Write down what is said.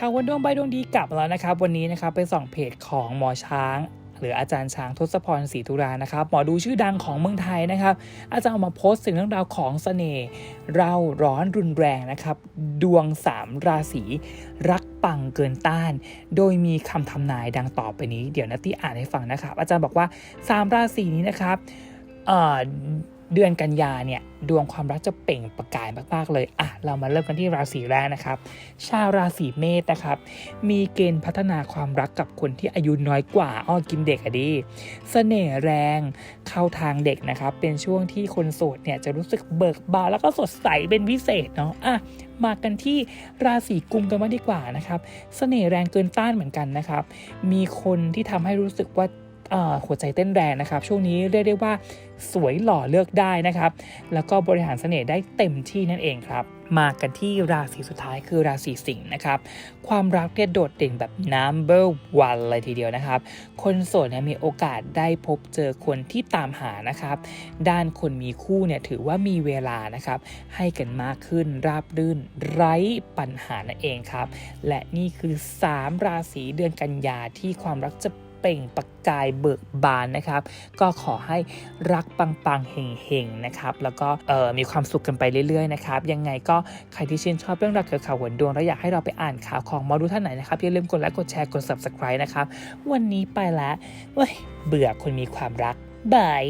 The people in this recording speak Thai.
ข่าววันดวงใบดวงดีกลับมาแล้วนะครับ วันนี้นะครับไปส่องเพจของหมอช้าง หรืออาจารย์ช้างทศพรศรีธุรานะครับหมอดูชื่อดังของเมืองไทยนะครับ อาจารย์ออกมาโพสต์ถึงเรื่องราวของเสน่ห์เราร้อนรุนแรงนะครับ ดวง 3 ราศีรักปังเกินต้าน โดยมีคำทำนายดังต่อไปนี้ เดี๋ยวนัตตี้อ่านให้ฟังนะครับ อาจารย์บอกว่า 3 ราศีนี้นะครับ เดือนกันยาเนี่ยดวงความรักจะเปล่งประกายมากๆเลยอะเรามาเริ่มกันที่ราศีแรกนะครับ ชาวราศีเมษนะครับ มีเกณฑ์พัฒนาความรักกับคนที่อายุน้อยกว่าอ้อกินเด็กอะดีเสน่ห์แรงเข้าทางเด็กนะครับ เป็นช่วงที่คนโสดเนี่ยจะรู้สึกเบิกบานแล้วก็สดใสเป็นพิเศษเนาะอะมากันที่ราศีกุมกันมางดีกว่านะครับเสน่ห์แรงเกินต้านเหมือนกันนะครับ มีคนที่ทำให้รู้สึกว่า หัวใจเต้นแรงนะครับ ช่วงนี้เรียกได้ว่าสวยหล่อเลือกได้นะครับ แล้วก็บริหารเสน่ห์ได้เต็มที่นั่นเองครับ มากันที่ราศีสุดท้ายคือราศีสิงห์นะครับ ความรักเนี่ยโดดเด่นแบบ number one เลยทีเดียวนะครับ คนโสดเนี่ยมีโอกาสได้พบเจอคนที่ตามหานะครับ ด้านคนมีคู่เนี่ยถือว่ามีเวลานะครับ ให้กันมากขึ้นราบรื่น ไร้ปัญหานั่นเองครับ และนี่คือ 3 ราศีเดือนกันยาที่ความรักจะ เปล่งประกายเบิกบานนะครับ ก็ขอให้รักปังๆเฮงๆนะครับ แล้วก็เอ่อมีความสุขกันไปเรื่อยๆนะครับ ยังไงก็ใครที่ชื่นชอบเรื่องราวเกี่ยวกับข่าวหวนดวงแล้วอยากให้เราไปอ่านข่าวของมอดูท่านไหนนะครับอย่าลืมกดไลค์กดแชร์กด subscribe นะครับ วันนี้ไปแล้วเว้ยเบื่อคนมีความรักบาย